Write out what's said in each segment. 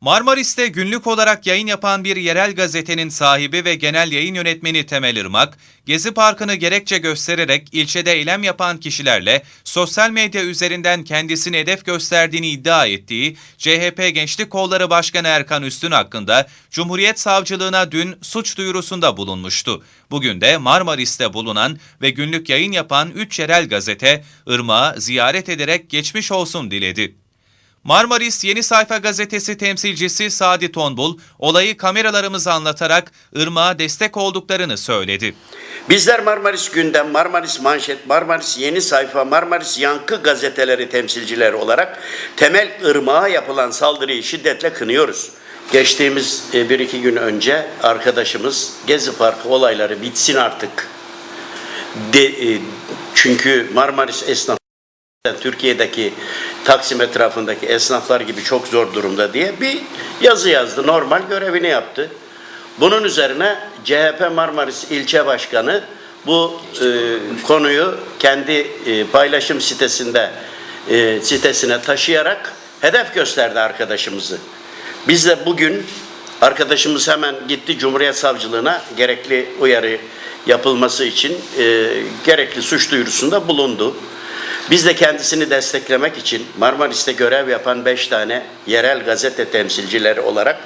Marmaris'te günlük olarak yayın yapan bir yerel gazetenin sahibi ve genel yayın yönetmeni Temel Irmak, Gezi Parkı'nı gerekçe göstererek ilçede eylem yapan kişilerle sosyal medya üzerinden kendisini hedef gösterdiğini iddia ettiği CHP Gençlik Kolları Başkanı Erkan Üstün hakkında Cumhuriyet Savcılığına dün suç duyurusunda bulunmuştu. Bugün de Marmaris'te bulunan ve günlük yayın yapan 3 yerel gazete Irmak'ı ziyaret ederek geçmiş olsun diledi. Marmaris Yeni Sayfa gazetesi temsilcisi Sadi Tonbul, olayı kameralarımıza anlatarak Irmak'a destek olduklarını söyledi. Bizler Marmaris Gündem, Marmaris Manşet, Marmaris Yeni Sayfa, Marmaris Yankı gazeteleri temsilcileri olarak temel ırmağa yapılan saldırıyı şiddetle kınıyoruz. Geçtiğimiz e, bir iki gün önce arkadaşımız Gezi Parkı olayları bitsin artık. De, e, çünkü Marmaris esnaf Türkiye'deki Taksim etrafındaki esnaflar gibi çok zor durumda diye bir yazı yazdı. Normal görevini yaptı. Bunun üzerine CHP Marmaris ilçe başkanı bu e, konuyu kendi e, paylaşım sitesinde e, sitesine taşıyarak hedef gösterdi arkadaşımızı. Biz de bugün arkadaşımız hemen gitti Cumhuriyet Savcılığına gerekli uyarı yapılması için e, gerekli suç duyurusunda bulundu. Biz de kendisini desteklemek için Marmaris'te görev yapan 5 tane yerel gazete temsilcileri olarak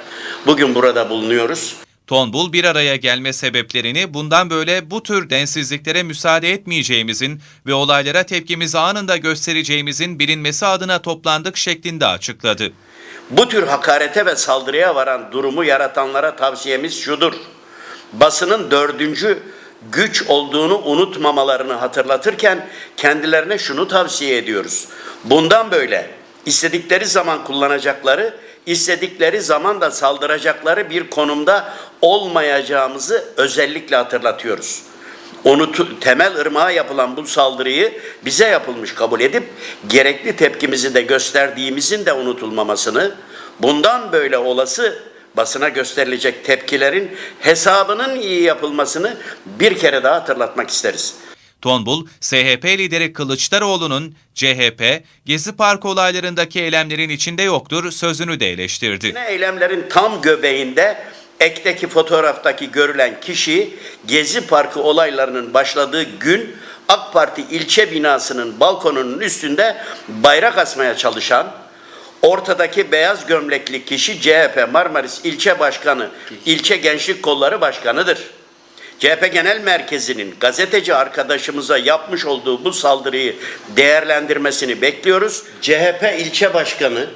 bugün burada bulunuyoruz. Tonbul bir araya gelme sebeplerini bundan böyle bu tür densizliklere müsaade etmeyeceğimizin ve olaylara tepkimizi anında göstereceğimizin bilinmesi adına toplandık şeklinde açıkladı. Bu tür hakarete ve saldırıya varan durumu yaratanlara tavsiyemiz şudur. Basının dördüncü güç olduğunu unutmamalarını hatırlatırken kendilerine şunu tavsiye ediyoruz. Bundan böyle istedikleri zaman kullanacakları, istedikleri zaman da saldıracakları bir konumda olmayacağımızı özellikle hatırlatıyoruz. Onu temel ırmağa yapılan bu saldırıyı bize yapılmış kabul edip gerekli tepkimizi de gösterdiğimizin de unutulmamasını, bundan böyle olası basına gösterilecek tepkilerin hesabının iyi yapılmasını bir kere daha hatırlatmak isteriz. Tonbul, SHP lideri Kılıçdaroğlu'nun CHP, Gezi Parkı olaylarındaki eylemlerin içinde yoktur sözünü de eleştirdi. Yine eylemlerin tam göbeğinde ekteki fotoğraftaki görülen kişi Gezi Parkı olaylarının başladığı gün AK Parti ilçe binasının balkonunun üstünde bayrak asmaya çalışan ortadaki beyaz gömlekli kişi CHP Marmaris ilçe başkanı, ilçe gençlik kolları başkanıdır. CHP Genel Merkezi'nin gazeteci arkadaşımıza yapmış olduğu bu saldırıyı değerlendirmesini bekliyoruz. CHP ilçe başkanı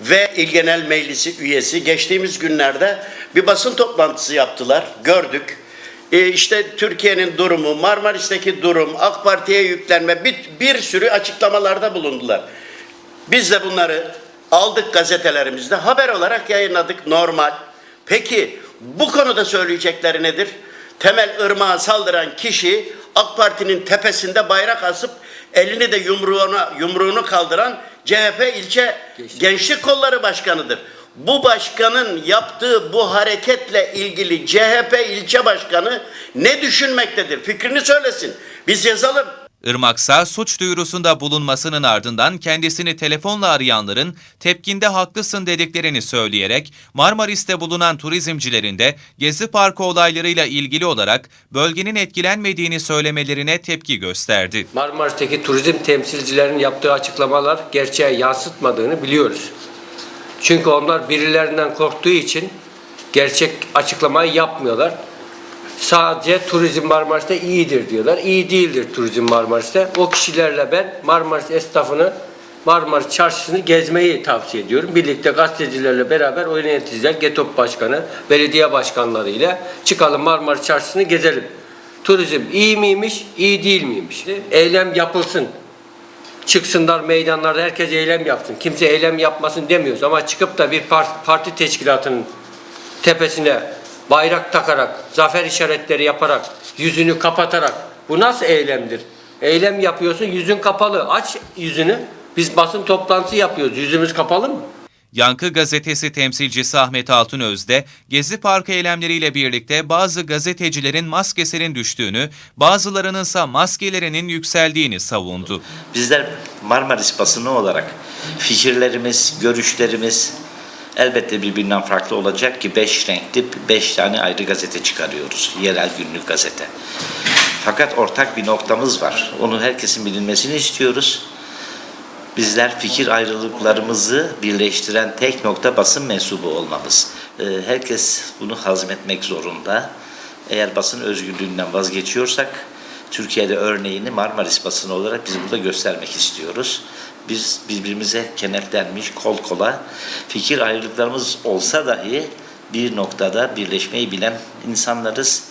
ve İl Genel Meclisi üyesi geçtiğimiz günlerde bir basın toplantısı yaptılar. Gördük. E işte Türkiye'nin durumu, Marmaris'teki durum, AK Parti'ye yüklenme bir, bir sürü açıklamalarda bulundular. Biz de bunları aldık gazetelerimizde haber olarak yayınladık normal. Peki bu konuda söyleyecekleri nedir? Temel ırmağa saldıran kişi AK Parti'nin tepesinde bayrak asıp elini de yumruğuna yumruğunu kaldıran CHP ilçe Gençlik Kolları Başkanı'dır. Bu başkanın yaptığı bu hareketle ilgili CHP ilçe başkanı ne düşünmektedir? Fikrini söylesin. Biz yazalım. Irmaksa suç duyurusunda bulunmasının ardından kendisini telefonla arayanların tepkinde haklısın dediklerini söyleyerek Marmaris'te bulunan turizmcilerin de Gezi Parkı olaylarıyla ilgili olarak bölgenin etkilenmediğini söylemelerine tepki gösterdi. Marmaris'teki turizm temsilcilerinin yaptığı açıklamalar gerçeği yansıtmadığını biliyoruz. Çünkü onlar birilerinden korktuğu için gerçek açıklamayı yapmıyorlar. Sadece turizm Marmaris'te iyidir diyorlar. İyi değildir turizm Marmaris'te. O kişilerle ben Marmaris esnafını Marmaris çarşısını gezmeyi tavsiye ediyorum. Birlikte gazetecilerle beraber o yöneticiler, GETOP Başkanı, belediye başkanları ile çıkalım Marmaris çarşısını gezelim. Turizm iyi miymiş, iyi değil miymiş? Eylem yapılsın çıksınlar meydanlarda herkes eylem yapsın. Kimse eylem yapmasın demiyoruz ama çıkıp da bir parti, parti teşkilatının tepesine bayrak takarak, zafer işaretleri yaparak, yüzünü kapatarak bu nasıl eylemdir? Eylem yapıyorsun, yüzün kapalı. Aç yüzünü. Biz basın toplantısı yapıyoruz. Yüzümüz kapalı mı? Yankı gazetesi temsilcisi Ahmet Altunöz de Gezi Parkı eylemleriyle birlikte bazı gazetecilerin maskesinin düştüğünü, bazılarının ise maskelerinin yükseldiğini savundu. Bizler Marmaris basını olarak fikirlerimiz, görüşlerimiz, elbette birbirinden farklı olacak ki beş renkli beş tane ayrı gazete çıkarıyoruz. Yerel günlük gazete. Fakat ortak bir noktamız var. Onu herkesin bilinmesini istiyoruz. Bizler fikir ayrılıklarımızı birleştiren tek nokta basın mensubu olmamız. Ee, Herkes bunu hazmetmek zorunda. Eğer basın özgürlüğünden vazgeçiyorsak Türkiye'de örneğini Marmaris basını olarak biz burada göstermek istiyoruz. Biz birbirimize kenetlenmiş kol kola fikir ayrılıklarımız olsa dahi bir noktada birleşmeyi bilen insanlarız.